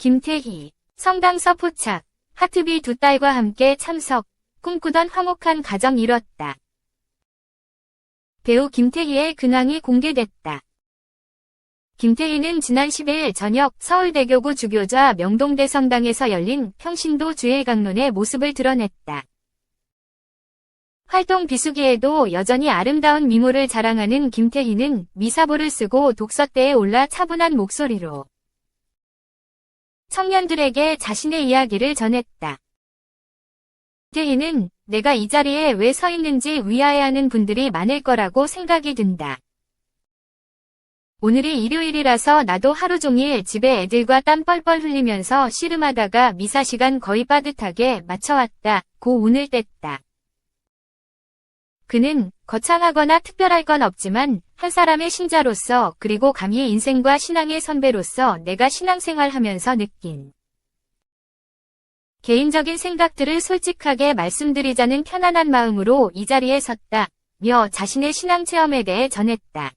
김태희, 성당서 포착, 하트비 두 딸과 함께 참석, 꿈꾸던 화목한 가정 이뤘다. 배우 김태희의 근황이 공개됐다. 김태희는 지난 10일 저녁 서울대교구 주교자 명동대 성당에서 열린 평신도 주일 강론의 모습을 드러냈다. 활동 비수기에도 여전히 아름다운 미모를 자랑하는 김태희는 미사보를 쓰고 독서대에 올라 차분한 목소리로 청년들에게 자신의 이야기를 전했다. 김태희는 내가 이 자리에 왜 서 있는지 위하해하는 분들이 많을 거라고 생각이 든다. 오늘이 일요일이라서 나도 하루 종일 집에 애들과 땀 뻘뻘 흘리면서 씨름하다가 미사 시간 거의 빠듯하게 맞춰왔다. 고 운을 뗐다. 그는 거창하거나 특별할 건 없지만 한 사람의 신자로서 그리고 감히 인생과 신앙의 선배로서 내가 신앙생활하면서 느낀 개인적인 생각들을 솔직하게 말씀드리자는 편안한 마음으로 이 자리에 섰다. 며 자신의 신앙 체험에 대해 전했다.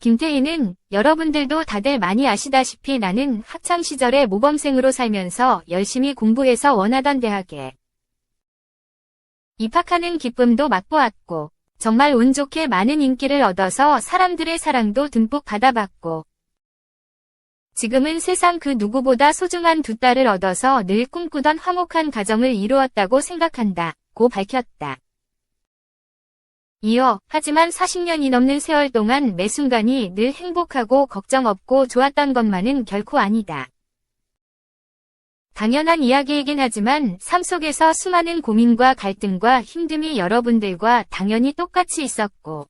김태희는 여러분들도 다들 많이 아시다시피 나는 학창시절에 모범생으로 살면서 열심히 공부해서 원하던 대학에 입학하는 기쁨도 맛보았고 정말 운 좋게 많은 인기를 얻어서 사람들의 사랑도 듬뿍 받아봤고 지금은 세상 그 누구보다 소중한 두 딸을 얻어서 늘 꿈꾸던 화목한 가정을 이루었다고 생각한다. 고 밝혔다. 이어 하지만 40년이 넘는 세월 동안 매 순간이 늘 행복하고 걱정 없고 좋았던 것만은 결코 아니다. 당연한 이야기이긴 하지만 삶 속에서 수많은 고민과 갈등과 힘듦이 여러분들과 당연히 똑같이 있었고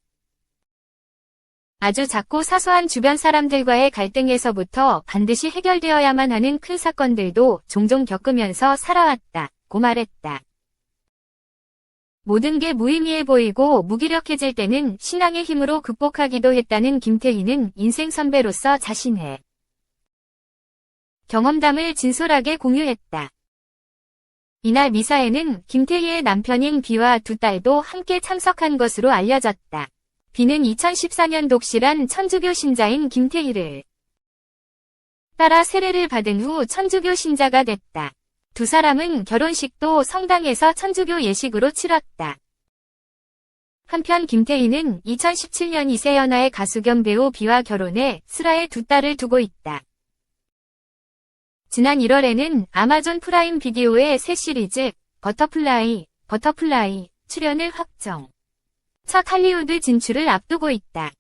아주 작고 사소한 주변 사람들과의 갈등에서부터 반드시 해결되어야만 하는 큰 사건들도 종종 겪으면서 살아왔다. 고 말했다. 모든 게 무의미해 보이고 무기력해질 때는 신앙의 힘으로 극복하기도 했다는 김태희는 인생 선배로서 자신의 경험담을 진솔하게 공유했다. 이날 미사에는 김태희의 남편인 비와 두 딸도 함께 참석한 것으로 알려졌다. 비는 2014년 독실한 천주교 신자인 김태희를 따라 세례를 받은 후 천주교 신자가 됐다. 두 사람은 결혼식도 성당에서 천주교 예식으로 치렀다. 한편 김태희는 2017년 이세연아의 가수 겸 배우 비와 결혼해 슬아의 두 딸을 두고 있다. 지난 1월에는 아마존 프라임 비디오의 새 시리즈 버터플라이, 버터플라이 출연을 확정. 첫 할리우드 진출을 앞두고 있다.